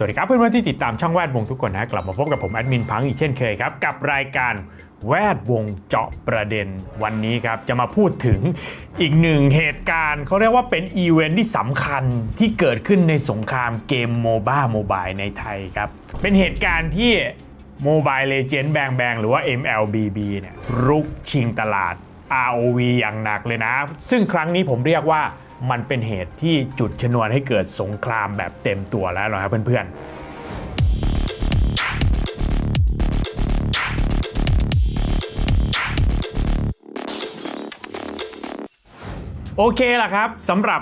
สวัสดีครับเพื่อนๆที่ติดตามช่องแวดวงทุกคนนะกลับมาพบกับผมแอดมินพังอีกเช่นเคยครับ กับรายการแวดวงเจาะประเด็นวันนี้ครับจะมาพูดถึงอีกหนึ่งเหตุการณ์เขาเรียกว่าเป็นอีเวนท์ที่สำคัญที่เกิดขึ้นในสงครามเกมโมบ้าโมบายในไทยครับ เป็นเหตุการณ์ที่ Mobile Legends Bang Bang หรือว่า MLBB เนี่ยรุกชิงตลาด ROV อย่างหนักเลยนะ ซึ่งครั้งนี้ผมเรียกว่า มันเป็นเหตุที่จุดชนวนให้เกิดสงครามแบบเต็มตัวแล้วนะครับเพื่อนๆโอเคล่ะครับสำหรับ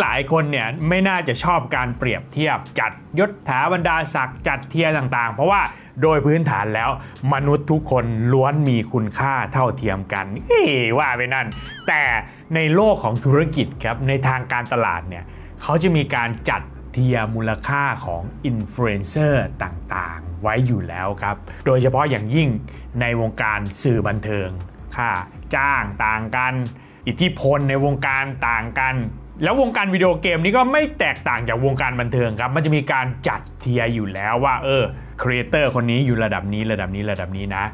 หลาย ๆ คนเนี่ยไม่น่าจะชอบการเปรียบเทียบจัดยศถาบรรดาศักดิ์จัดเทียร์ต่าง ๆ เพราะว่า โดยพื้นฐานแล้วมนุษย์ทุกคนล้วนมีคุณค่าเท่าเทียมกันเอ้ว่าไปนั่น แต่ในโลกของธุรกิจครับในทางการตลาดเนี่ยเขาจะมีการจัดเทียมูลค่าของอินฟลูเอนเซอร์ต่างๆ ไว้อยู่แล้วครับ โดยเฉพาะอย่างยิ่งในวงการสื่อบันเทิง ค่าจ้างต่างกัน อิทธิพลในวงการต่างกัน แล้ววงการวิดีโอเกมนี้ก็ไม่แตกต่างจากวงการบันเทิงครับ มันจะมีการจัดเทียอยู่แล้วว่า เออ ครีเอเตอร์คนนี้อยู่ระดับนี้ระดับนี้ระดับนี้นะ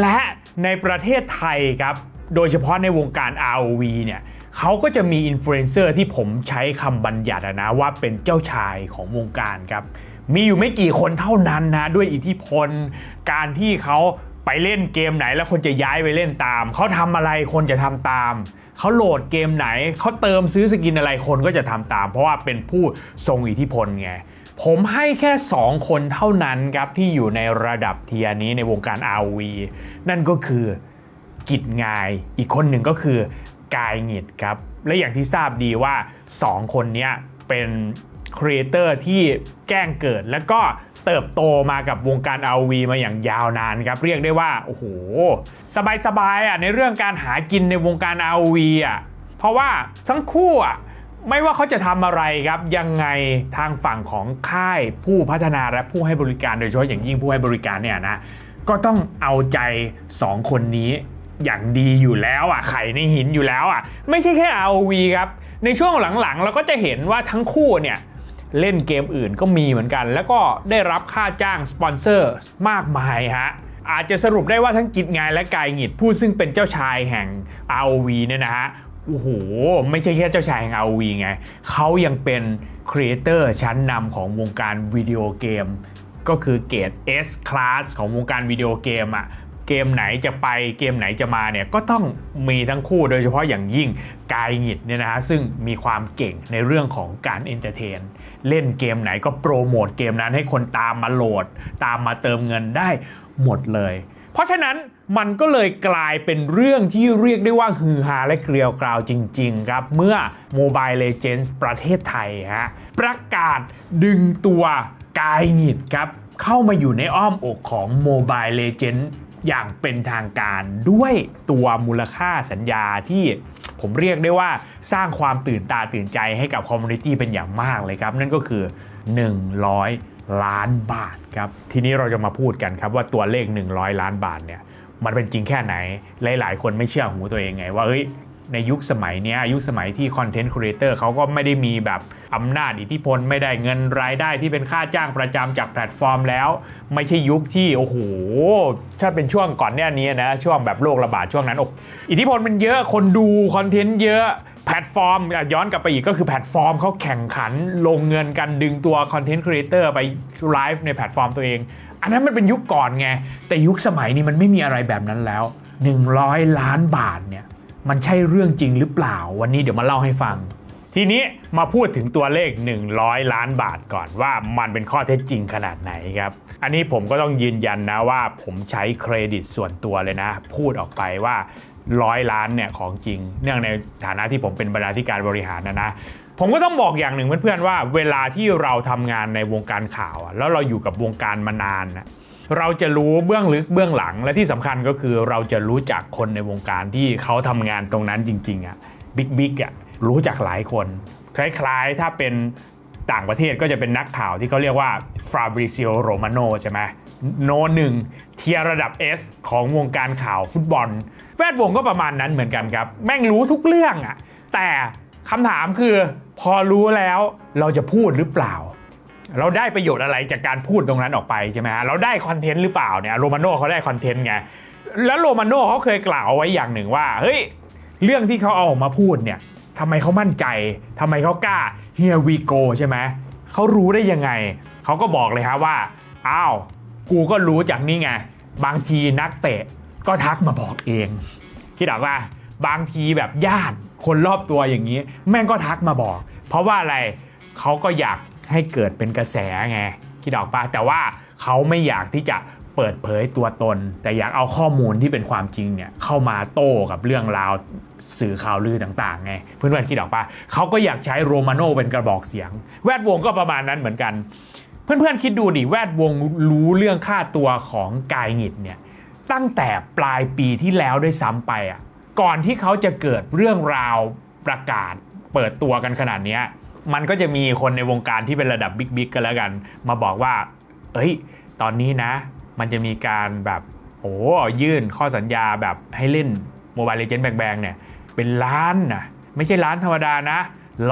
และในประเทศไทยครับ โดยเฉพาะในวงการ ROV เนี่ยเขาก็จะมีอินฟลูเอนเซอร์ที่ผมใช้คำบัญญัตินะว่าเป็นเจ้าชายของวงการครับ มีอยู่ไม่กี่คนเท่านั้นนะ ด้วยอิทธิพล การที่เขาไปเล่นเกมไหนแล้วคนจะย้ายไปเล่นตาม เขาทำอะไรคนจะทำตาม เขาโหลดเกมไหน เขาเติมซื้อสกินอะไรคนก็จะทำตาม เพราะว่าเป็นผู้ทรงอิทธิพลไง ผมให้แค่ 2 คนเท่านั้นครับที่อยู่ในระดับเทียนี้ในวงการ RV นั่นก็คือกิจงาย อีกคนหนึ่งก็คือกายหงิดครับ และอย่างที่ทราบดีว่า 2 คนนี้เป็นครีเอเตอร์ที่แจ้งเกิดแล้วก็เติบโตมากับวงการ RV มาอย่างยาวนานครับ เรียกได้ว่า โอ้โห สบายๆอะในเรื่องการหากินในวงการ RV อะเพราะว่าทั้งคู่อะ ไม่ว่าเขาจะทำอะไรครับ ยังไงทางฝั่งของค่ายผู้พัฒนาและผู้ให้บริการโดยเฉพาะอย่างยิ่งผู้ให้บริการเนี่ยนะก็ต้องเอาใจ 2 คนนี้อย่างดีอยู่แล้วอะไข่ในหินอยู่แล้วอะไม่ใช่แค่ ROV ครับในช่วงหลังๆ เราก็จะเห็นว่าทั้งคู่เนี่ยเล่นเกมอื่นก็มีเหมือนกัน แล้วก็ได้รับค่าจ้างสปอนเซอร์มากมายฮะอาจจะสรุปได้ว่าทั้งกิจงายและกายหงิดผู้ซึ่งเป็นเจ้าชายแห่ง ROV เนี่ยนะฮะ โอ้โห ไม่ใช่แค่เจ้าชายแห่ง ROV ไง เขายังเป็นครีเอเตอร์ชั้นนำของวงการวิดีโอเกม ก็คือเกรด S Class ของวงการวิดีโอเกมอะเกมไหนจะไปเกมไหนจะมาเนี่ยก็ต้องมีทั้งคู่โดยเฉพาะอย่างยิ่งกายหงิดเนี่ยนะฮะซึ่งมีความเก่งในเรื่องของการเอนเตอร์เทนเล่นเกมไหนก็โปรโมทเกมนั้นให้คนตามมาโหลด ตามมาเติมเงินได้หมดเลย เพราะฉะนั้น มันก็เลยกลายเป็นเรื่องที่เรียกได้ว่าฮือฮาและเกลียวกราวจริง ๆ ครับ เมื่อ Mobile Legends ประเทศไทยฮะประกาศดึงตัวกายหงิดครับเข้ามาอยู่ในอ้อมอกของ Mobile Legends อย่างเป็นทางการด้วยตัวมูลค่าสัญญาที่ผมเรียกได้ว่าสร้างความตื่นตาตื่นใจให้กับคอมมูนิตี้เป็นอย่างมากเลยครับ นั่นก็คือ 100 ล้านบาทครับ ทีนี้เราจะมาพูดกันครับว่าตัวเลข 100 ล้านบาทเนี่ย มันเป็นจริงแค่ไหน หลาย ๆ คนไม่เชื่อหูตัวเองไง ว่าเอ้ยในยุคสมัยนี้ยยุคสมัยที่คอนเทนต์ครีเอเตอร์เขาก็ไม่ได้มีแบบอำนาจอิทธิพลไม่ได้เงินรายได้ที่เป็นค่าจ้างประจำจากแพลตฟอร์มแล้ว ไม่ใช่ยุคที่โอ้โหถ้าเป็นช่วงก่อนหน้านี้นะช่วงแบบโรคระบาดช่วงนั้นอ้อิทธิพลมันเยอะคนดูคอนเทนต์เยอะแพลตฟอร์มย้อนกลับไปอีกก็คือแพลตฟอร์มเขาแข่งขันลงเงินกันดึงตัวคอนเทนต์ครีเอเตอร์ไปไลฟ์ในแพลตฟอร์มตัวเอง อันนั้นมันเป็นยุคก่อนไง แต่ยุคสมัยนี้มันไม่มีอะไรแบบนั้นแล้ว 100 ล้านบาทเนี่ยมันใช่เรื่องจริงหรือเปล่าวันนี้เดี๋ยวมาเล่าให้ฟัง ทีนี้มาพูดถึงตัวเลข 100 ล้านบาทก่อนว่ามันเป็นข้อเท็จจริงขนาดไหนครับ อันนี้ผมก็ต้องยืนยันนะว่าผมใช้เครดิตส่วนตัวเลยนะ พูดออกไปว่าร้อยล้านเนี่ยของจริง เนื่องในฐานะที่ผมเป็นบรรณาธิการบริหารนะนะ ผมก็ต้องบอกอย่างหนึ่งเพื่อนๆว่า เวลาที่เราทำงานในวงการข่าวอะแล้วเราอยู่กับวงการมานานนะเราจะรู้เบื้องลึกเบื้องหลังและที่สำคัญก็คือเราจะรู้จักคนในวงการที่เขาทำงานตรงนั้นจริงๆอะบิ๊กบิ๊กอะรู้จักหลายคน คล้ายๆ ถ้าเป็นต่างประเทศก็จะเป็นนักข่าวที่เขาเรียกว่าฟาบริซิโอโรมาโนใช่ไหมโนหนึ่งเทียร์ระดับ S ของวงการข่าวฟุตบอล แวดวงก็ประมาณนั้นเหมือนกันครับ แม่งรู้ทุกเรื่องอะแต่คำถามคือ พอรู้แล้วเราจะพูดหรือเปล่า เราได้ประโยชน์อะไรจากการพูดตรงนั้นออกไปใช่ไหมฮะเราได้คอนเทนต์หรือเปล่าเนี่ยโรมาโน่เขาได้คอนเทนต์ไงแล้วโรมาโน่เขาเคยกล่าวไว้อย่างหนึ่งว่าเฮ้ยเรื่องที่เขาเอาออกมาพูดเนี่ยทำไมเขามั่นใจทำไมเขากล้า here we go ใช่ไหมเขารู้ได้ยังไง เขาก็บอกเลยครับว่าอ้าวกูก็รู้จากนี่ไง บางทีนักเตะก็ทักมาบอกเองคิดออกว่า บางทีแบบญาติคนรอบตัวอย่างนี้ แม่งก็ทักมาบอก เพราะว่าอะไรเขาก็อยากให้เกิดเป็นกระแสไงคิดออกปะแต่ว่าเขาไม่อยากที่จะเปิดเผยตัวตน แต่อยากเอาข้อมูลที่เป็นความจริงเนี่ยเข้ามาโต้กับเรื่องราวสื่อข่าวลือต่างๆไงเพื่อนๆคิดออกปะเขาก็อยากใช้โรมาโน่เป็นกระบอกเสียง แวดวงก็ประมาณนั้นเหมือนกัน เพื่อนๆคิดดูดิแวดวงรู้เรื่องค่าตัวของกายหงิดเนี่ยตั้งแต่ปลายปีที่แล้วด้วยซ้ำไปอะ ก่อนที่เขาจะเกิดเรื่องราวประกาศเปิดตัวกันขนาดนี้มันก็จะมีคนในวงการที่เป็นระดับบิ๊กๆกันแล้วกัน มาบอกว่า เอ้ย ตอนนี้นะ มันจะมีการแบบโอ้ยื่นข้อสัญญาแบบให้เล่น Mobile Legends แบงๆเนี่ย เป็นล้านนะไม่ใช่ล้านธรรมดานะ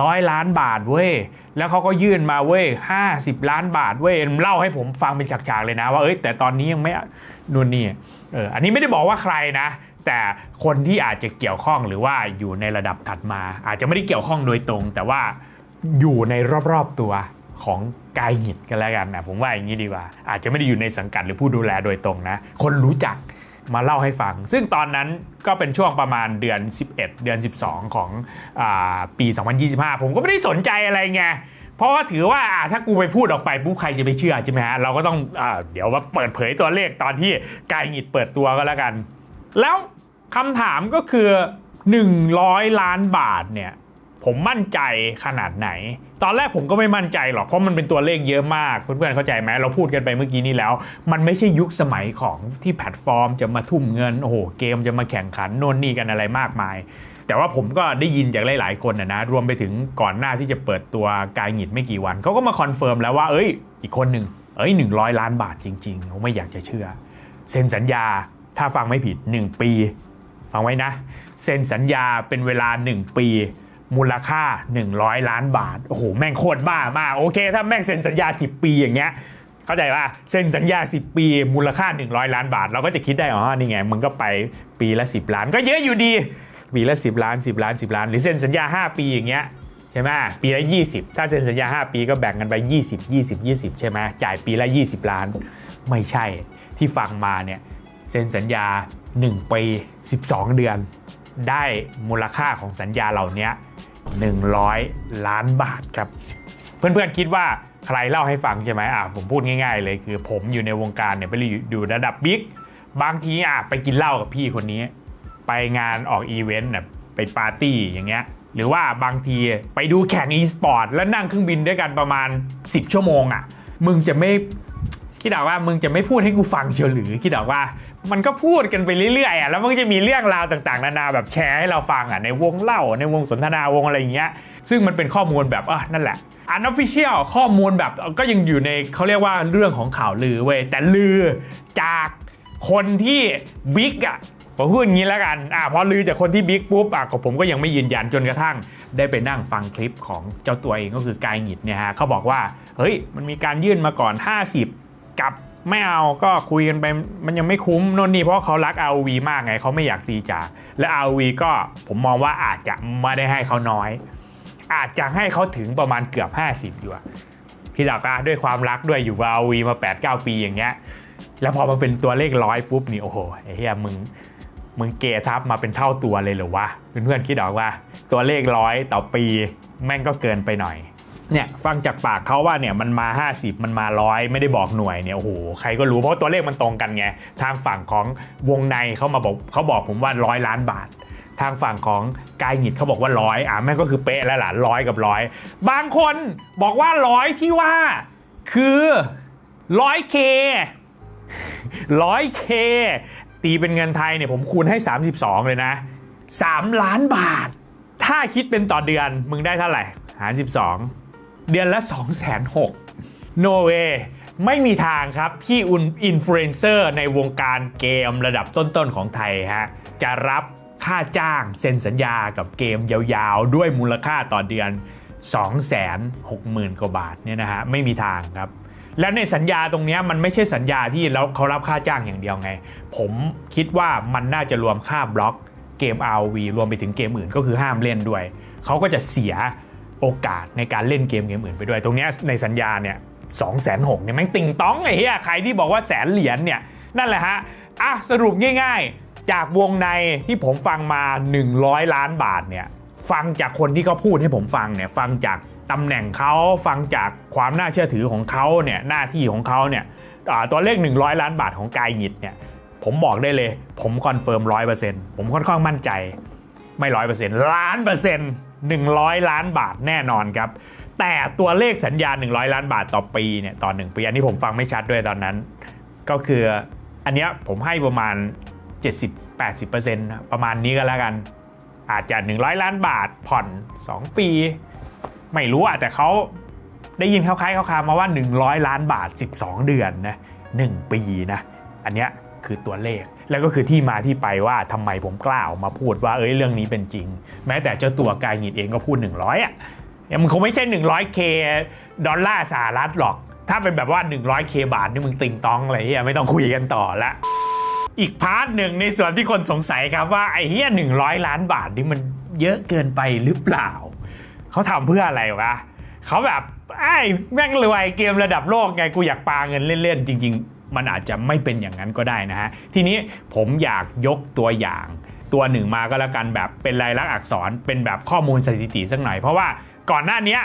ร้อยล้านบาทเว้ย แล้วเขาก็ยื่นมาเว้ย50ล้านบาทเว้ย เล่าให้ผมฟังเป็นฉากๆเลยนะว่า เอ้ย แต่ตอนนี้ยังไม่นู่นนี่ เออ อันนี้ไม่ได้บอกว่าใครนะ แต่คนที่อาจจะเกี่ยวข้องหรือว่าอยู่ในระดับถัดมา อาจจะไม่ได้เกี่ยวข้องโดยตรง แต่ว่าอยู่ในรอบๆตัวของกายหิดกันแล้วกันนะผมว่าอย่างนี้ดีกว่า อาจจะไม่ได้อยู่ในสังกัดหรือผู้ดูแลโดยตรงนะ คนรู้จักมาเล่าให้ฟัง ซึ่งตอนนั้นก็เป็นช่วงประมาณเดือน 11 เดือน 12 ของอปี 2025 ผมก็ไม่ได้สนใจอะไรไงเพราะว่าถือว่าถ้ากูไปพูดออกไปปุ๊บใครจะไปเชื่อใช่ไหมฮะเราก็ต้องอเดี๋ยวมาเปิดเผยตัวเลขตอนที่กายหงิดเปิดตัวก็แล้วกัน แล้ว คำถามก็คือ 100 ล้านบาทเนี่ยผมมั่นใจขนาดไหน ตอนแรกผมก็ไม่มั่นใจหรอกเพราะมันเป็นตัวเลขเยอะมากเพื่อนๆเข้าใจไหมเราพูดกันไปเมื่อกี้นี้แล้ว มันไม่ใช่ยุคสมัยของที่แพลตฟอร์มจะมาทุ่มเงินโอ้โหเกมจะมาแข่งขันโน่นนี่กันอะไรมากมาย แต่ว่าผมก็ได้ยินจากหลายๆคนนะนะรวมไปถึงก่อนหน้าที่จะเปิดตัวกายหงิดไม่กี่วันเขาก็มาคอนเฟิร์มแล้วว่าเอ้ย อีกคนหนึ่งเอ้ย 100 ล้านบาทจริงๆผมไม่อยากจะเชื่อ เซ็นสัญญาถ้าฟังไม่ผิด 1 ปี ฟังไว้นะ เซ็นสัญญาเป็นเวลา 1 ปี มูลค่า 100 ล้านบาท โอ้โห แม่งโคตรบ้ามาก โอเค ถ้าแม่งเซ็นสัญญา 10 ปีอย่างเงี้ยเข้าใจป่ะเซ็นสัญญา 10 ปี มูลค่า 100 ล้านบาท เราก็จะคิดได้ อ๋อ นี่ไง มึงก็ไปปีละ 10 ล้าน ก็เยอะอยู่ดี ปีละ 10 ล้าน 10 ล้าน 10 ล้าน หรือเซ็นสัญญา 5 ปีอย่างเงี้ยใช่ไหมปีละ 20 ถ้าเซ็นสัญญา 5 ปีก็แบ่งกันไป 20 20 20 ใช่ไหมจ่ายปีละ 20 ล้าน ไม่ใช่ที่ฟังมาเนี่ย เซ็นสัญญา 1 ปี 12 เดือน ได้มูลค่าของสัญญาเหล่านี้ 100 ล้านบาทครับ เพื่อนๆคิดว่าใครเล่าให้ฟังใช่ไหมอะผมพูดง่ายๆ เลยคือผมอยู่ในวงการเนี่ยไปอยู่ระดับบิ๊กบางทีอะไปกินเหล้ากับพี่คนนี้ ไปงานออกอีเวนต์น่ะไปปาร์ตี้อย่างเงี้ยหรือว่าบางทีไปดูแข่งอีสปอร์ตแล้วนั่งเครื่องบินด้วยกันประมาณ 10 ชั่วโมงอะ มึงจะไม่ คิดเอาว่ามึงจะไม่พูดให้กูฟังเชียวหรือคิดเอาว่า มันก็พูดกันไปเรื่อยๆอะแล้วมันก็จะมีเรื่องราวต่างๆ นานาแบบแชร์ให้เราฟังอะในวงเล่าในวงสนทนาวงอะไรอย่างเงี้ยซึ่งมันเป็นข้อมูลแบบอะนั่นแหละอันออฟฟิเชียลข้อมูลแบบก็ยังอยู่ในเขาเรียกว่าเรื่องของข่าวลือเว้ยแต่ลือจากคนที่บิ๊กอะผมพูดอย่างนี้แล้วกันอะพอลือจากคนที่บิ๊กปุ๊บอะก็ผมก็ยังไม่ยืนยันจนกระทั่ง ได้ไปนั่งฟังคลิปของเจ้าตัวเองก็คือกายหงิดเนี่ยฮะเขาบอกว่า เฮ้ย มันมีการยื่นมาก่อน 50 กับไม่เอาก็คุยกันไปมันยังไม่คุ้มโน่นนี่เพราะเขารัก ROV มากไงเขาไม่อยากตีจากและ ROV ก็ผมมองว่าอาจจะไม่ได้ให้เขาน้อย อาจจะให้เขาถึงประมาณเกือบ 50 อยู่พี่ดอกอะด้วยความรักด้วยอยู่กับ ROV มา 8-9 ปีอย่างเงี้ยแล้วพอมาเป็นตัวเลขร้อยปุ๊บนี่โอ้โหไอ้เหี้ยมึงมึงเกทับมาเป็นเท่าตัวเลยเหรอวะเพื่อนๆคิดออกว่าตัวเลขร้อยต่อปีแม่งก็เกินไปหน่อย เนี่ยฟังจากปากเขาว่าเนี่ยมันมา 50 มันมาร้อยไม่ได้บอกหน่วยเนี่ยโอ้โหใครก็รู้เพราะตัวเลขมันตรงกันไงทางฝั่งของวงในเขามาบอกเขาบอกผมว่าร้อยล้านบาท ทางฝั่งของกายหงิดเขาบอกว่าร้อยอะแม่ก็คือเป๊ะแล้วล่ะร้อยกับร้อยบางคนบอกว่าร้อยที่ว่าคือร้อยเคร้อยเคตีเป็นเงินไทยเนี่ยผมคูณให้ 32 เลยนะ 3 ล้านบาท ถ้าคิดเป็นต่อเดือนมึงได้เท่าไหร่หาร 12 เดือนละ 2 6 0 0 0 no way ไม่มีทางครับที่อุนอินฟลูเอนเซอร์ในวงการเกมระดับต้นๆของไทยฮะจะรับค่าจ้างเซ็นสัญญากับเกมยาวๆ ด้วยมูลค่าต่อเดือน 260,000 กว่าบาทเนี่ยนะฮะไม่มีทางครับ แล้วในสัญญาตรงนี้มันไม่ใช่สัญญาที่แล้วเขารับค่าจ้างอย่างเดียวไง ผมคิดว่ามันน่าจะรวมค่าบล็อกเกม ROV รวมไปถึงเกมอื่นก็คือห้ามเล่นด้วย เขาก็จะเสีย โอกาสในการเล่นเกมเกมอื่นไปด้วย ตรงนี้ในสัญญาเนี่ยสองแสนหกเนี่ยแม่งติงต้องไอ้เหี้ยใครที่บอกว่าแสนเหรียญเนี่ยนั่นแหละฮะอะสรุปง่าย ๆ จากวงในที่ผมฟังมา 100 ล้านบาทเนี่ยฟังจากคนที่เขาพูดให้ผมฟังเนี่ยฟังจากตำแหน่งเขาฟังจากความน่าเชื่อถือของเขาเนี่ยหน้าที่ของเขาเนี่ยตัวเลข 100 ล้านบาทของกายหงิดเนี่ยผมบอกได้เลย ผมคอนเฟิร์มร้อยเปอร์เซ็นต์ผมค่อนข้างมั่นใจ ไม่ร้อยเปอร์เซ็นต์ล้านเปอร์เซ็นต์ หนึ่งร้อยล้านบาทแน่นอนครับ แต่ตัวเลขสัญญา 100 ล้านบาทต่อปีเนี่ยต่อหนึ่งปี อันนี้ผมฟังไม่ชัดด้วยตอนนั้น ก็คืออันเนี้ยผมให้ประมาณ 70-80%นะประมาณนี้ก็แล้วกัน อาจจะ 100 ล้านบาทผ่อน 2 ปี ไม่รู้อะแต่เขาได้ยินเขาคล้ายเขาคามาว่า 100 ล้านบาท 12 เดือนนะ1ปีนะ อันเนี้ย คือตัวเลข แล้วก็คือที่มาที่ไปว่าทำไมผมกล้าออกมาพูดว่าเอ้ยเรื่องนี้เป็นจริง แม้แต่เจ้าตัวกายหงิดเองก็พูด 100อะยังมันคงไม่ใช่ 100k ดอลลาร์สหรัฐหรอก ถ้าเป็นแบบว่า 100k บาทนี่มึงติงตองอะไรเฮียไม่ต้องคุยกันต่อละอีกพาร์ทหนึ่งในส่วนที่คนสงสัยครับว่าไอ้เฮียหนึ่งร้อยล้านบาทนี่มันเยอะเกินไปหรือเปล่า เขาทำเพื่ออะไรวะเขาแบบไอ้แม่งรวยเกมระดับโลกไงกูอยากปาเงินเล่นๆจริง ๆ มันอาจจะไม่เป็นอย่างนั้นก็ได้นะฮะทีนี้ผมอยากยกตัวอย่างตัวหนึ่งมาก็แล้วกันแบบเป็นลายลักษณ์อักษรเป็นแบบข้อมูลสถิติสักหน่อย เพราะว่าก่อนหน้านี้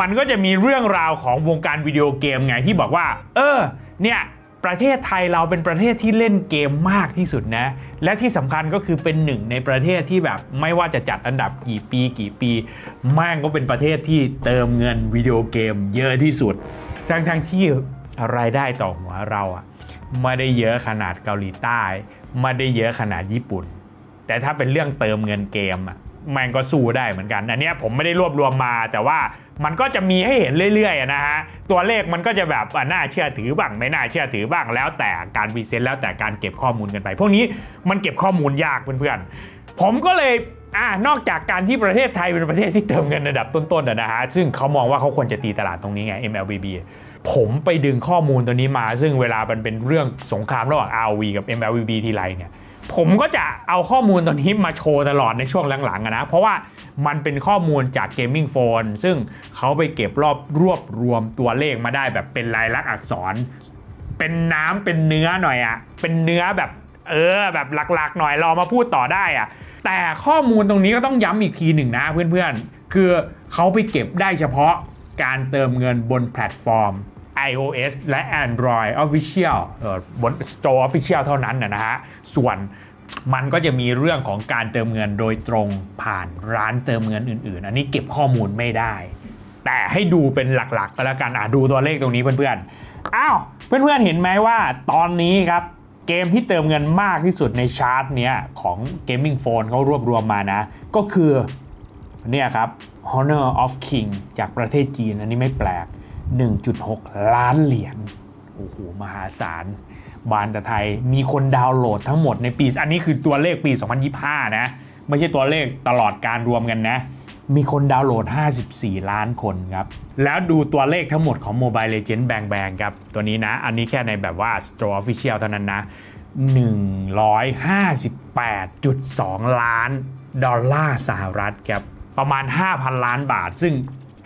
มันก็จะมีเรื่องราวของวงการวิดีโอเกมไงที่บอกว่า เออเนี่ยประเทศไทยเราเป็นประเทศที่เล่นเกมมากที่สุดนะ และที่สำคัญก็คือเป็นหนึ่งในประเทศที่แบบไม่ว่าจะจัดอันดับกี่ปีกี่ปีแม่งก็เป็นประเทศที่เติมเงินวิดีโอเกมเยอะที่สุด ทั้งทั้งที่รายได้ต่อหัวเราอะ ไม่ได้เยอะขนาดเกาหลีใต้ ไม่ได้เยอะขนาดญี่ปุ่น แต่ถ้าเป็นเรื่องเติมเงินเกมอะแม่งก็สู้ได้เหมือนกัน อันนี้ผมไม่ได้รวบรวมมา แต่ว่ามันก็จะมีให้เห็นเรื่อยๆนะฮะ ตัวเลขมันก็จะแบบน่าเชื่อถือบ้าง ไม่น่าเชื่อถือบ้าง แล้วแต่การพรีเซนแล้วแต่การเก็บข้อมูลกันไป พวกนี้มันเก็บข้อมูลยากเพื่อนๆ ผมก็เลยอ่านอกจากการที่ประเทศไทยเป็นประเทศที่เติมเงินระดับต้นๆนะฮะ ซึ่งเขามองว่าเขาควรจะตีตลาดตรงนี้ไง MLBB ผมไปดึงข้อมูลตัวนี้มา ซึ่งเวลามันเป็นเรื่องสงครามระหว่าง Rv กับ MLBB ทีไรเนี่ยผมก็จะเอาข้อมูลตัวนี้มาโชว์ตลอดในช่วงหลังๆนะ เพราะว่ามันเป็นข้อมูลจาก Gaming Phone ซึ่งเขาไปเก็บรอบรวบรวมตัวเลขมาได้แบบเป็นลายลักษณ์อักษร เป็นน้ำเป็นเนื้อหน่อยอะเป็นเนื้อแบบเออแบบหลักๆ หน่อยเรามาพูดต่อได้อะแต่ข้อมูลตรงนี้ก็ต้องย้ำอีกทีหนึ่งนะเพื่อนๆ คือเขาไปเก็บได้เฉพาะ การเติมเงินบนแพลตฟอร์ม iOS และ Android Official บน Store Official เท่านั้นนะนะฮะ ส่วนมันก็จะมีเรื่องของการเติมเงินโดยตรงผ่านร้านเติมเงินอื่น ๆ อันนี้เก็บข้อมูลไม่ได้ แต่ให้ดูเป็นหลักๆก็แล้วกันอะดูตัวเลขตรงนี้เพื่อนๆ อ้าว เพื่อนๆ เห็นไหมว่าตอนนี้ครับ เกมที่เติมเงินมากที่สุดในชาร์ตเนี้ยของ Gaming Phone เขารวบรวมมานะ ก็คือ เนี่ยครับ Honor of King จากประเทศจีน อันนี้ไม่แปลก 1.6 ล้านเหรียญโอ้โห มหาศาล บานแต่ไทยมีคนดาวน์โหลดทั้งหมดในปี อันนี้คือตัวเลขปี 2025 นะ ไม่ใช่ตัวเลขตลอดการรวมกันนะ มีคนดาวน์โหลด 54 ล้านคนครับ แล้วดูตัวเลขทั้งหมดของ Mobile Legends Bang Bang ครับ ตัวนี้นะ อันนี้แค่ในแบบว่า Store Official เท่านั้นนะ 158.2 ล้านดอลลาร์สหรัฐครับ ประมาณ 5,000 ล้านบาท ซึ่ง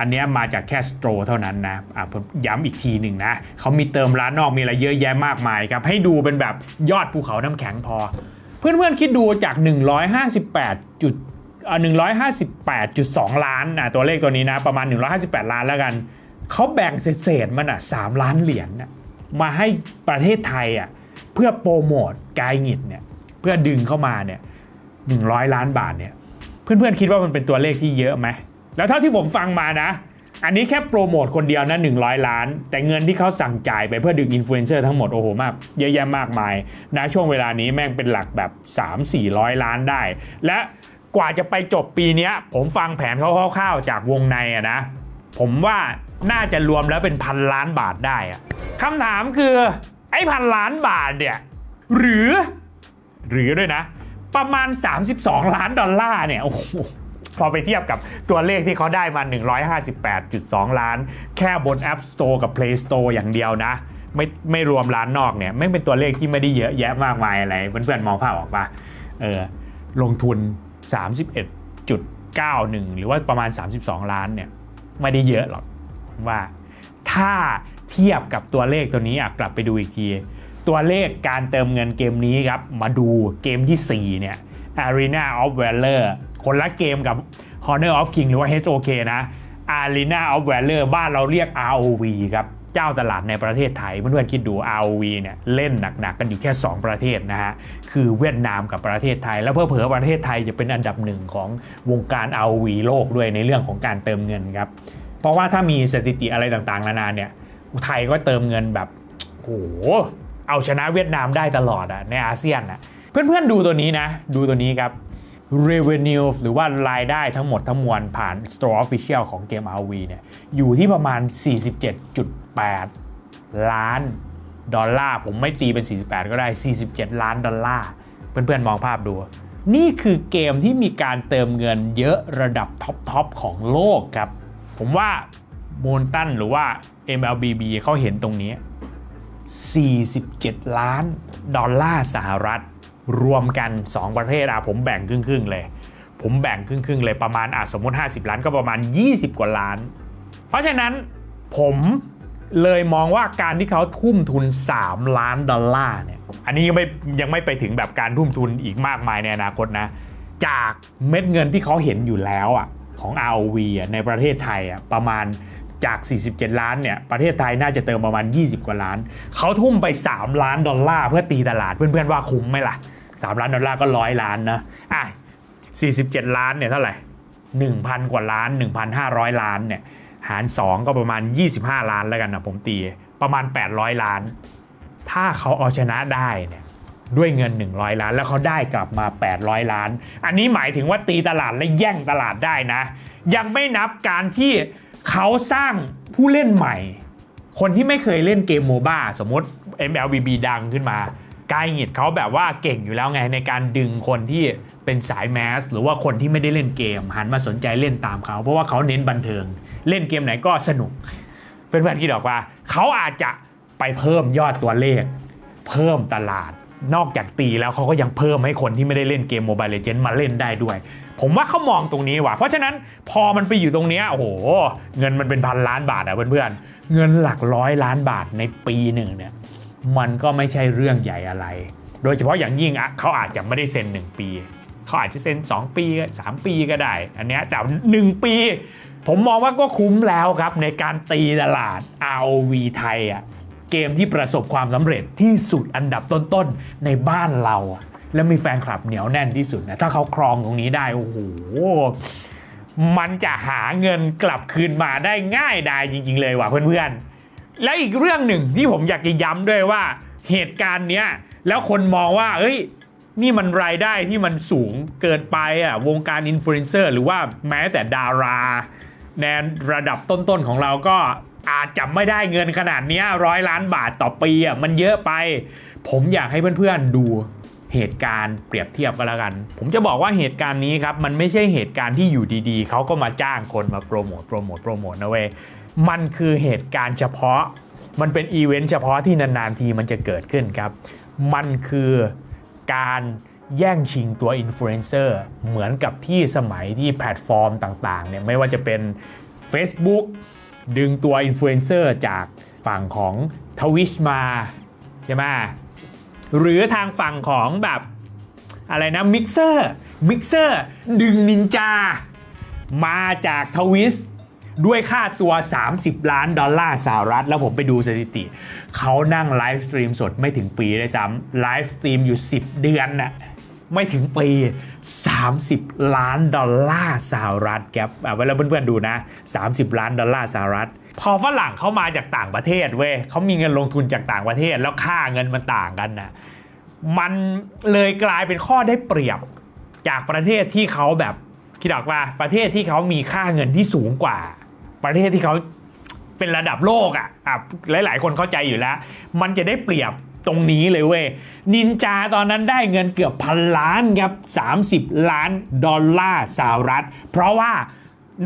อันนี้มาจากแค่สโตรเท่านั้นนะอะผมย้ำอีกทีหนึ่งนะเขามีเติมร้านนอกมีอะไรเยอะแยะมากมายครับ ให้ดูเป็นแบบยอดภูเขาน้ำแข็งพอ เพื่อนๆคิดดูจาก 158จุดอ1 5 8 2 ล้านอะตัวเลขตัวนี้นะ ประมาณ 158 ล้านแล้วกัน เขาแบ่งเศษๆมันอะ3ล้านเหรียญน่ะมาให้ประเทศไทยอะเพื่อโปรโมทกายหงิดเนี่ยเพื่อดึงเข้ามาเนี่ย100 ล้านบาทเนี่ย เพื่อนๆคิดว่ามันเป็นตัวเลขที่เยอะไหมแล้วเท่าที่ผมฟังมานะ อันนี้แค่โปรโมทคนเดียวนะ100 ล้าน แต่เงินที่เขาสั่งจ่ายไปเพื่อดึงอินฟลูเอนเซอร์ทั้งหมด โอ้โหมาก เยอะแยะมากมายนะช่วงเวลานี้แม่งเป็นหลักแบบ 3-400 ล้านได้ และกว่าจะไปจบปีนี้ผมฟังแผนเขาคร่าวๆจากวงในอะนะ ผมว่าน่าจะรวมแล้วเป็นพันล้านบาทได้อะคำถามคือไอ้พันล้านบาทเนี่ยหรือ หรือด้วยนะ ประมาณ 32 ล้านดอลลาร์เนี่ยโอ้โหพอไปเทียบกับตัวเลขที่เขาได้มา 158.2 ล้าน แค่บน App Store กับ Play Store อย่างเดียวนะ ไม่ไม่รวมร้านนอกเนี่ยไม่เป็นตัวเลขที่ไม่ได้เยอะแยะมากมายอะไร เพื่อนๆมองภาพออกปะเออลงทุน 31.91 หรือว่าประมาณ 32 ล้านเนี่ยไม่ได้เยอะหรอกว่าถ้าเทียบกับตัวเลขตัวนี้อะกลับไปดูอีกที ตัวเลขการเติมเงินเกมนี้ครับ มาดูเกมที่ 4 เนี่ย Arena of Valor คนละเกมกับ Honor of King หรือว่า HOK นะ Arena of Valor บ้านเราเรียก ROV ครับ เจ้าตลาดในประเทศไทยเพื่อนๆคิดดู ROV เนี่ยเล่นหนักๆ กันอยู่แค่ 2 ประเทศนะฮะ คือเวียดนามกับประเทศไทย แล้วเพื่อเผอประเทศไทยจะเป็นอันดับหนึ่งของวงการ ROV โลกด้วยในเรื่องของการเติมเงินครับ เพราะว่าถ้ามีสถิติอะไรต่างๆ นานาเนี่ยไทยก็เติมเงินแบบโห เอาชนะเวียดนามได้ตลอดอะในอาเซียนอะเพื่อนๆดูตัวนี้นะ ดูตัวนี้ครับ revenue หรือว่ารายได้ทั้งหมดทั้งมวลผ่าน Store Official ของเกม RV เนี่ยอยู่ที่ประมาณ 47.8 ล้านดอลลาร์ ผมไม่ตีเป็น 48 ก็ได้ 47 ล้านดอลลาร์ เพื่อนๆมองภาพดู นี่คือเกมที่มีการเติมเงินเยอะระดับท็อปๆของโลกครับ ผมว่าโมนตันหรือว่า MLBB เขาเห็นตรงนี้ 47 ล้านดอลลาร์สหรัฐ รวมกัน 2 ประเทศอะผมแบ่งครึ่งๆเลย ผมแบ่งครึ่งๆเลยประมาณอะสมมติ 50 ล้านก็ประมาณ 20 กว่าล้าน เพราะฉะนั้นผมเลยมองว่าการที่เขาทุ่มทุน 3 ล้านดอลลาร์เนี่ยอันนี้ยังไม่ยังไม่ไปถึงแบบการทุ่มทุนอีกมากมายในอนาคตนะ จากเม็ดเงินที่เขาเห็นอยู่แล้วอะของ ROV อะในประเทศไทยอะประมาณ จาก 47 ล้านเนี่ย ประเทศไทยน่าจะเติมประมาณ 20 กว่าล้าน เขาทุ่มไป 3 ล้านดอลลาร์เพื่อตีตลาด เพื่อนๆว่าคุ้มไหมล่ะ 3 ล้านดอลลาร์ก็ร้อยล้านนะ อะ 47 ล้านเนี่ยเท่าไหร่ 1,000 กว่าล้าน 1,500 ล้านเนี่ย หาร 2 ก็ประมาณ 25 ล้านแล้วกันนะผมตี ประมาณ 800 ล้าน ถ้าเขาเอาชนะได้เนี่ยด้วยเงิน 100 ล้าน แล้วเขาได้กลับมา 800 ล้าน อันนี้หมายถึงว่าตีตลาดและแย่งตลาดได้นะ ยังไม่นับการที่ เขาสร้างผู้เล่นใหม่ คนที่ไม่เคยเล่นเกมโมบ้าสมมติ MLBB ดังขึ้นมากายหงิดเขาแบบว่าเก่งอยู่แล้วไงในการดึงคนที่เป็นสายแมส หรือว่าคนที่ไม่ได้เล่นเกม หันมาสนใจเล่นตามเขา เพราะว่าเขาเน้นบันเทิง เล่นเกมไหนก็สนุก เพื่อนๆคิดออกว่าเขาอาจจะไปเพิ่มยอดตัวเลข เพิ่มตลาดนอกจากตีแล้วเขาก็ยังเพิ่มให้คนที่ไม่ได้เล่นเกมโมบายเลเจนด์มาเล่นได้ด้วย ผมว่าเขามองตรงนี้ว่ะเพราะฉะนั้นพอมันไปอยู่ตรงนี้โอ้โห เงินมันเป็นพันล้านบาทอะเพื่อนๆเงินหลักร้อยล้านบาทในปีหนึ่งเนี่ยมันก็ไม่ใช่เรื่องใหญ่อะไร โดยเฉพาะอย่างยิ่งอะเขาอาจจะไม่ได้เซ็น 1 ปีเขาอาจจะเซ็น 2 ปี 3 ปีก็ได้ อันเนี้ยแต่ 1 ปี ผมมองว่าก็คุ้มแล้วครับในการตีตลาด ROV ไทยอะเกมที่ประสบความสำเร็จที่สุดอันดับต้นๆในบ้านเราอะ และมีแฟนคลับเหนียวแน่นที่สุดนะถ้าเขาครองตรงนี้ได้โอ้โหมันจะหาเงินกลับคืนมาได้ง่ายดายจริง ๆ เลยว่ะเพื่อนๆ แล้วอีกเรื่องหนึ่งที่ผมอยากจะย้ำด้วยว่าเหตุการณ์เนี้ยแล้วคนมองว่าเอ้ยนี่มันรายได้ที่มันสูงเกินไปอะวงการอินฟลูเอนเซอร์หรือว่าแม้แต่ดาราในระดับต้นๆของเราก็อาจจะไม่ได้เงินขนาดนี้ร้อยล้านบาทต่อปีอะมันเยอะไป ผมอยากให้เพื่อนๆดู เหตุการณ์เปรียบเทียบกันแล้วกัน ผมจะบอกว่าเหตุการณ์นี้ครับ มันไม่ใช่เหตุการณ์ที่อยู่ดีๆ เขาก็มาจ้างคนมาโปรโมทโปรโมทโปรโมทนะเว้ยมันคือเหตุการณ์เฉพาะ มันเป็นอีเวนต์เฉพาะที่นานๆทีมันจะเกิดขึ้นครับ มันคือการแย่งชิงตัวอินฟลูเอนเซอร์เหมือนกับที่สมัยที่แพลตฟอร์มต่างๆเนี่ยไม่ว่าจะเป็น Facebook ดึงตัวอินฟลูเอนเซอร์จากฝั่งของทวิชมาใช่ไหม หรือทางฝั่งของแบบอะไรนะมิกเซอร์มิกเซอร์ดึงนินจา มาจากทวิสด้วยค่าตัว 30 ล้านดอลลาร์สหรัฐ แล้วผมไปดูสถิติ เขานั่งไลฟ์สตรีมสดไม่ถึงปีเลยซ้ำไลฟ์สตรีมอยู่ 10 เดือนน่ะ ไม่ถึงปี 30 ล้านดอลลาร์สหรัฐครับอะเวลาเพื่อนๆดูนะ 30 ล้านดอลลาร์สหรัฐ พอฝรั่งเขามาจากต่างประเทศเว้ยเขามีเงินลงทุนจากต่างประเทศแล้วค่าเงินมันต่างกันนะมันเลยกลายเป็นข้อได้เปรียบจากประเทศที่เขาแบบคิดออกว่าประเทศที่เขามีค่าเงินที่สูงกว่า ประเทศที่เขาเป็นระดับโลกอะอะหลาย ๆ คนเข้าใจอยู่แล้ว มันจะได้เปรียบ ตรงนี้เลยเว้ยนินจาตอนนั้นได้เงินเกือบพันล้านครับ30 ล้านดอลลาร์สหรัฐ เพราะว่า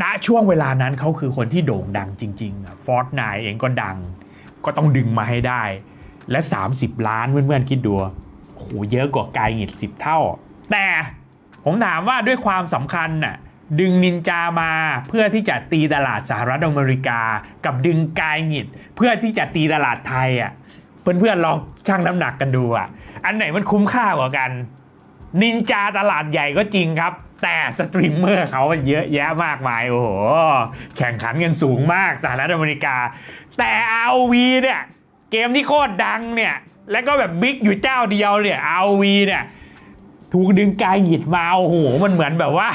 ณช่วงเวลานั้นเขาคือคนที่โด่งดังจริงๆฟอร์ดนายเองก็ดัง ก็ต้องดึงมาให้ได้ และ 30 ล้านเพื่อนๆคิดดูโอ้โหเยอะกว่ากายหงิด10 เท่า แต่ผมถามว่าด้วยความสำคัญน่ะดึงนินจามาเพื่อที่จะตีตลาดสหรัฐอเมริกา กับดึงกายหงิดเพื่อที่จะตีตลาดไทยอะ เพื่อนๆลองชั่งน้ำหนักกันดูอะ อันไหนมันคุ้มค่ากว่ากัน นินจาตลาดใหญ่ก็จริงครับ แต่สตรีมเมอร์เขาเยอะแยะมากมาย โอ้โห แข่งขันกันสูงมากสหรัฐอเมริกา แต่ ROV เนี่ย เกมที่โคตรดังเนี่ย แล้วก็แบบบิ๊กอยู่เจ้าเดียวเนี่ย ROV เนี่ย ถูกดึงกายหยิดมา โอ้โห มันเหมือนแบบว่า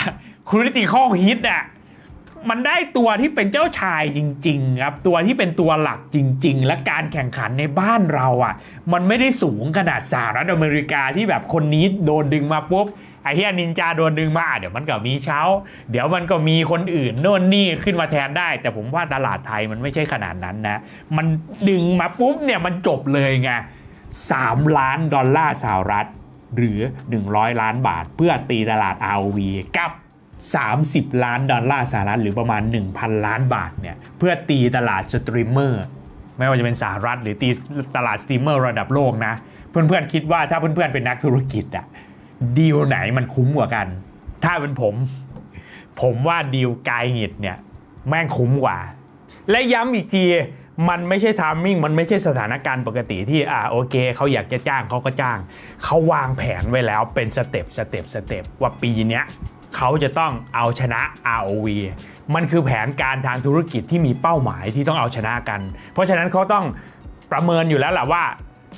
คริติคอฮิตอะ มันได้ตัวที่เป็นเจ้าชายจริง ๆ ครับ ตัวที่เป็นตัวหลักจริง ๆ และการแข่งขันในบ้านเราอะ มันไม่ได้สูงขนาดสหรัฐอเมริกาที่แบบคนนี้โดนดึงมาปุ๊บไอ้เฮียนินจาโดนดึงมาเดี๋ยวมันก็มีเช้า เดี๋ยวมันก็มีคนอื่นโน่นนี่ขึ้นมาแทนได้ แต่ผมว่าตลาดไทยมันไม่ใช่ขนาดนั้นนะ มันดึงมาปุ๊บเนี่ยมันจบเลยไง3ล้านดอลลาร์สหรัฐ หรือ 100 ล้านบาทเพื่อตีตลาด RV กับ 30 ล้านดอลลาร์สหรัฐหรือประมาณ 1,000 ล้านบาทเนี่ยเพื่อตีตลาดสตรีมเมอร์ไม่ว่าจะเป็นสหรัฐหรือตีตลาดสตรีมเมอร์ระดับโลกนะ เพื่อนๆคิดว่าถ้าเพื่อนๆเป็นนักธุรกิจอะดีลไหนมันคุ้มกว่ากัน ถ้าเป็นผม ผมว่าดีลกายหงิดเนี่ยแม่งคุ้มกว่า และย้ำอีกทีมันไม่ใช่ทามมิ่งมันไม่ใช่สถานการณ์ปกติที่อ่าโอเคเขาอยากจะจ้างเขาก็จ้าง เขาวางแผนไว้แล้วเป็นสเต็ปสเต็ปสเต็ปว่าปีนี้ เขาจะต้องเอาชนะ ROV มันคือแผนการทางธุรกิจที่มีเป้าหมายที่ต้องเอาชนะกัน เพราะฉะนั้นเขาต้องประเมินอยู่แล้วแหละว่า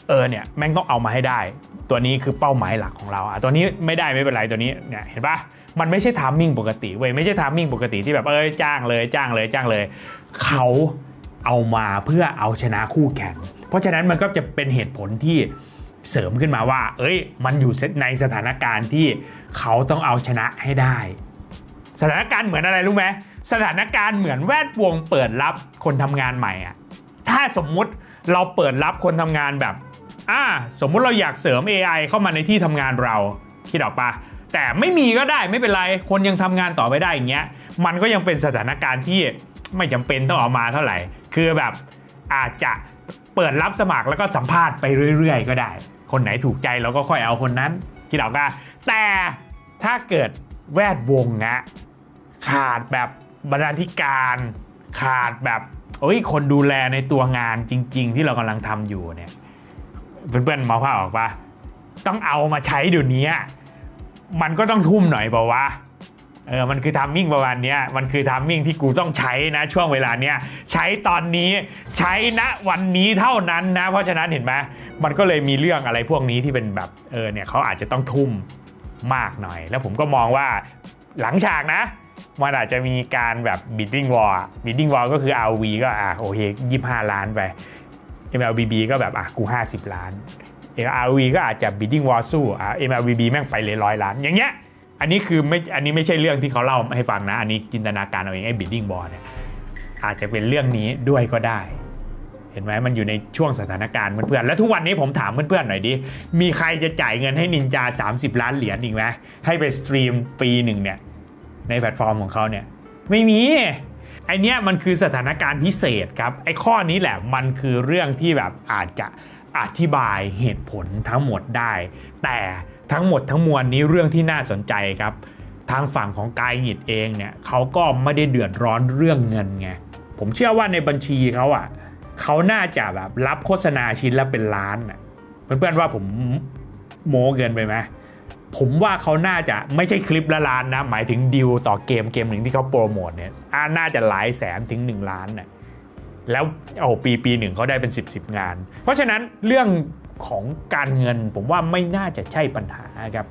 เออเนี่ยแม่งต้องเอามาให้ได้ ตัวนี้คือเป้าหมายหลักของเราอะตัวนี้ไม่ได้ไม่เป็นไรตัวนี้เนี่ยเห็นปะมันไม่ใช่ทามมิ่งปกติเว้ยไม่ใช่ทามมิ่งปกติที่แบบเอ้ยจ้างเลยจ้างเลยจ้างเลย เขาเอามาเพื่อเอาชนะคู่แข่ง เพราะฉะนั้นมันก็จะเป็นเหตุผลที่ เสริมขึ้นมาว่า เอ้ย มันอยู่ในสถานการณ์ที่เขาต้องเอาชนะให้ได้ สถานการณ์เหมือนอะไรรู้ไหมสถานการณ์เหมือนแวดวงเปิดรับคนทำงานใหม่อะถ้าสมมุติเราเปิดรับคนทำงานแบบอ่าสมมุติเราอยากเสริม AI เข้ามาในที่ทำงานเราคิดออกปะแต่ไม่มีก็ได้ไม่เป็นไร คนยังทำงานต่อไปได้อย่างเงี้ย มันก็ยังเป็นสถานการณ์ที่ไม่จำเป็นต้องเอามาเท่าไหร่ คือแบบอาจจะเปิดรับสมัครแล้วก็สัมภาษณ์ไปเรื่อย ๆ ก็ได้ คนไหนถูกใจเราก็ค่อยเอาคนนั้นคิดออกปะแต่ถ้าเกิดแวดวงนะขาดแบบบรรณาธิการขาดแบบโอ้ยคนดูแลในตัวงานจริง ๆ ที่เรากำลังทำอยู่เนี่ยเพื่อนๆมองภาพออกปะต้องเอามาใช้เดี๋ยวนี้มันก็ต้องทุ่มหน่อยเปล่าวะเออมันคือทัมมิ่งประมาณนี้มันคือทัมมิ่งที่กูต้องใช้นะช่วงเวลาเนี้ยใช้ตอนนี้ใช้ณวันนี้เท่านั้นนะ เพราะฉะนั้นเห็นไหม มันก็เลยมีเรื่องอะไรพวกนี้ที่เป็นแบบเออเนี่ยเขาอาจจะต้องทุ่มมากหน่อย แล้วผมก็มองว่าหลังฉากนะ มันอาจจะมีการแบบ bidding war bidding war ก็คือ RV ก็อะโอเค25ล้านไป MLBB ก็แบบอะกู 50 ล้าน RV ก็อาจจะ bidding war สู้อะ MLBB แม่งไปเลยร้อยล้าน อย่างเงี้ยอันนี้คือไม่อันนี้ไม่ใช่เรื่องที่เขาเล่าให้ฟังนะ อันนี้จินตนาการเอาเองไอ้ bidding war เนี่ยอาจจะเป็นเรื่องนี้ด้วยก็ได้ เห็นไหมมันอยู่ในช่วงสถานการณ์เพื่อนๆแล้วทุกวันนี้ผมถามเพื่อนๆหน่อยดิ มีใครจะจ่ายเงินให้นินจา 30 ล้านเหรียญอีกไหมให้ไปสตรีมปีหนึ่งเนี่ยในแพลตฟอร์มของเขาเนี่ยไม่มีไอเนี้ยมันคือสถานการณ์พิเศษครับ ไอข้อนี้แหละมันคือเรื่องที่แบบอาจจะอธิบายเหตุผลทั้งหมดได้ แต่ทั้งหมดทั้งมวลนี้เรื่องที่น่าสนใจครับ ทางฝั่งของกายหิดเองเนี่ยเขาก็ไม่ได้เดือดร้อนเรื่องเงินไงผมเชื่อว่าในบัญชีเขาอะ เขาน่าจะแบบรับโฆษณาชิ้นละเป็นล้านอะเพื่อนๆว่าผมโม้เกินไปไหมผมว่าเขาน่าจะไม่ใช่คลิปละล้านนะ หมายถึงดิวต่อเกมเกมหนึ่งที่เขาโปรโมทเนี่ยอ่าน่าจะหลายแสนถึง 1 ล้านน่ะแล้วโอ้ปีปีหนึ่งเขาได้เป็น 10บสงาน เพราะฉะนั้นเรื่องของการเงินผมว่าไม่น่าจะใช่ปัญหาครับ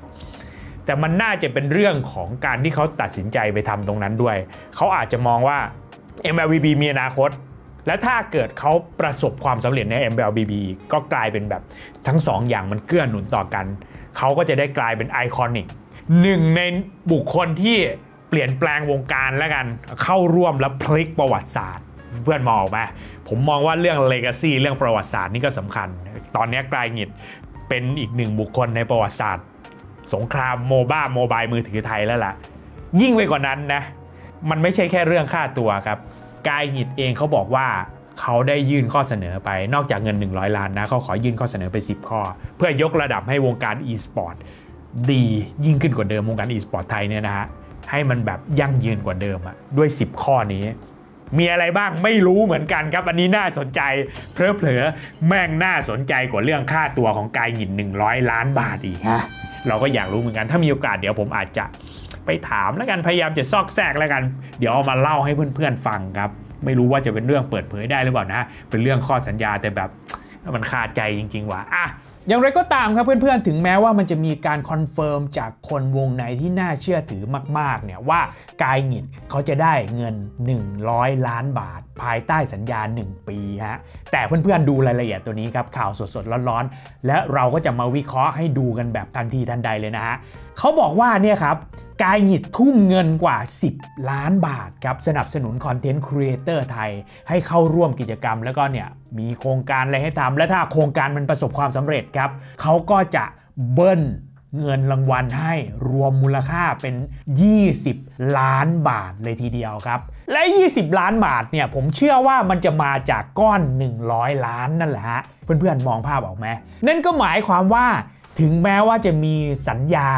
แต่มันน่าจะเป็นเรื่องของการที่เขาตัดสินใจไปทำตรงนั้นด้วย เขาอาจจะมองว่า MLBB มีอนาคต และถ้าเกิดเขาประสบความสำเร็จใน MLBB ก็กลายเป็นแบบทั้งสองอย่างมันเกื้อหนุนต่อกัน เขาก็จะได้กลายเป็นไอคอนิกหนึ่งในบุคคลที่เปลี่ยนแปลงวงการแล้วกัน เข้าร่วมและพลิกประวัติศาสตร์ เพื่อนมองไหมผมมองว่าเรื่องเลกาซีเรื่องประวัติศาสตร์นี่ก็สำคัญ ตอนนี้กลายหงิดเป็นอีกหนึ่งบุคคลในประวัติศาสตร์ สงครามโมบ้าโมบายมือถือไทยแล้วล่ะ ยิ่งไปกว่านั้นนะ มันไม่ใช่แค่เรื่องค่าตัวครับ กายหิดเองเขาบอกว่าเขาได้ยื่นข้อเสนอไปนอกจากเงิน 100 ล้านนะเขาขอยื่นข้อเสนอไป 10 ข้อ เพื่อยกระดับให้วงการ e-sport ดียิ่งขึ้นกว่าเดิมวงการ e-sport ไทยเนี่ยนะฮะให้มันแบบยั่งยืนกว่าเดิมอะด้วย 10 ข้อนี้ มีอะไรบ้างไม่รู้เหมือนกันครับอันนี้น่าสนใจเพลอเผลอๆแม่งน่าสนใจกว่าเรื่องค่าตัวของกายหิน 100 ล้านบาทอีกฮะเราก็อยากรู้เหมือนกันถ้ามีโอกาสเดี๋ยวผมอาจจะ ไปถามแล้วกันพยายามจะซอกแซกแล้วกัน เดี๋ยวเอามาเล่าให้เพื่อนๆฟังครับ ไม่รู้ว่าจะเป็นเรื่องเปิดเผยได้หรือเปล่านะ เป็นเรื่องข้อสัญญาแต่แบบมันคาใจจริง ๆ ว่ะอะอย่างไรก็ตามครับเพื่อนๆ ถึงแม้ว่ามันจะมีการคอนเฟิร์มจากคนวงในที่น่าเชื่อถือมากๆเนี่ยว่ากายหงิดเขาจะได้เงิน 100 ล้านบาท ภายใต้สัญญา 1 ปีฮะแต่เพื่อนๆ ดูรายละเอียดตัวนี้ครับข่าวสดๆ ร้อนๆ และเราก็จะมาวิเคราะห์ให้ดูกันแบบทันทีทันใดเลยนะฮะ เขาบอกว่าเนี่ยครับกายหงิดทุ่มเงินกว่า 10 ล้านบาทครับสนับสนุนคอนเทนต์ครีเอเตอร์ไทย ให้เข้าร่วมกิจกรรม แล้วก็เนี่ยมีโครงการอะไรให้ทำและถ้าโครงการมันประสบความสำเร็จครับเขาก็จะเบิ้ลเงินรางวัลให้รวมมูลค่าเป็น 20 ล้านบาทเลยทีเดียวครับ และ 20 ล้านบาทเนี่ยผมเชื่อว่ามันจะมาจากก้อน 100 ล้านนั่นแหละฮะเพื่อนๆมองภาพออกไหมนั่นก็หมายความว่าถึงแม้ว่าจะมีสัญญา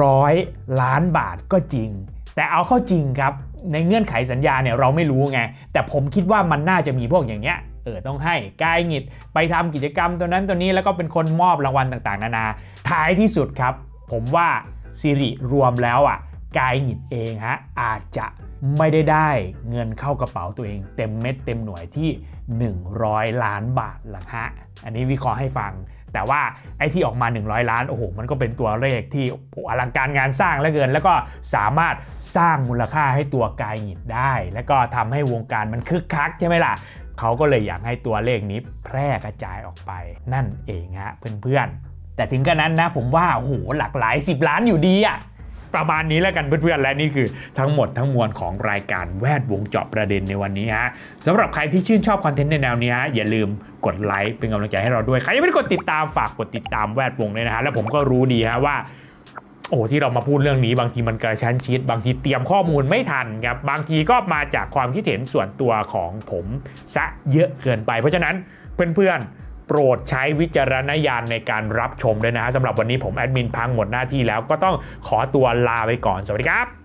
ร้อยล้านบาทก็จริง แต่เอาเข้าจริงครับ ในเงื่อนไขสัญญาเนี่ยเราไม่รู้ไง แต่ผมคิดว่ามันน่าจะมีพวกอย่างเงี้ยเออต้องให้กายหงิดไปทำกิจกรรมตัวนั้นตัวนี้แล้วก็เป็นคนมอบรางวัลต่างๆ นานาท้ายที่สุดครับ ผมว่าสิริรวมแล้วอะกายหงิดเองฮะอาจจะไม่ได้ได้เงินเข้ากระเป๋าตัวเอง เต็มเม็ดเต็มหน่วยที่ 100 ล้านบาทหลังฮะ อันนี้วิเคราะห์ให้ฟัง แต่ว่าไอ้ที่ออกมา 100 ล้านโอ้โหมันก็เป็นตัวเลขที่อลังการงานสร้างเหลือเกิน แล้วก็สามารถสร้างมูลค่าให้ตัวกายหงิดได้ แล้วก็ทำให้วงการมันคึกคักใช่ไหมล่ะเขาก็เลยอยากให้ตัวเลขนี้แพร่กระจายออกไปนั่นเองฮะเพื่อนๆแต่ถึงกระนั้นนะผมว่าโอ้โหหลากหลาย 10 ล้านอยู่ดีอะ ประมาณนี้แล้วกันเพื่อนๆ และนี่คือทั้งหมดทั้งมวลของรายการแวดวงเจาะประเด็นในวันนี้ฮะสำหรับใครที่ชื่นชอบคอนเทนต์ในแนวนี้ฮะอย่าลืมกดไลค์เป็นกำลังใจให้เราด้วย ใครยังไม่ได้กดติดตามฝากกดติดตามแวดวงเลยนะฮะแล้วผมก็รู้ดีฮะว่าโอ้ที่เรามาพูดเรื่องนี้บางทีมันกระชั้นชิด บางทีเตรียมข้อมูลไม่ทันครับบางทีก็มาจากความคิดเห็นส่วนตัวของผมซะเยอะเกินไป เพราะฉะนั้นเพื่อนๆ โปรดใช้วิจารณญาณในการรับชมด้วยนะฮะสำหรับวันนี้ผมแอดมินพังหมดหน้าที่แล้วก็ต้องขอตัวลาไปก่อน สวัสดีครับ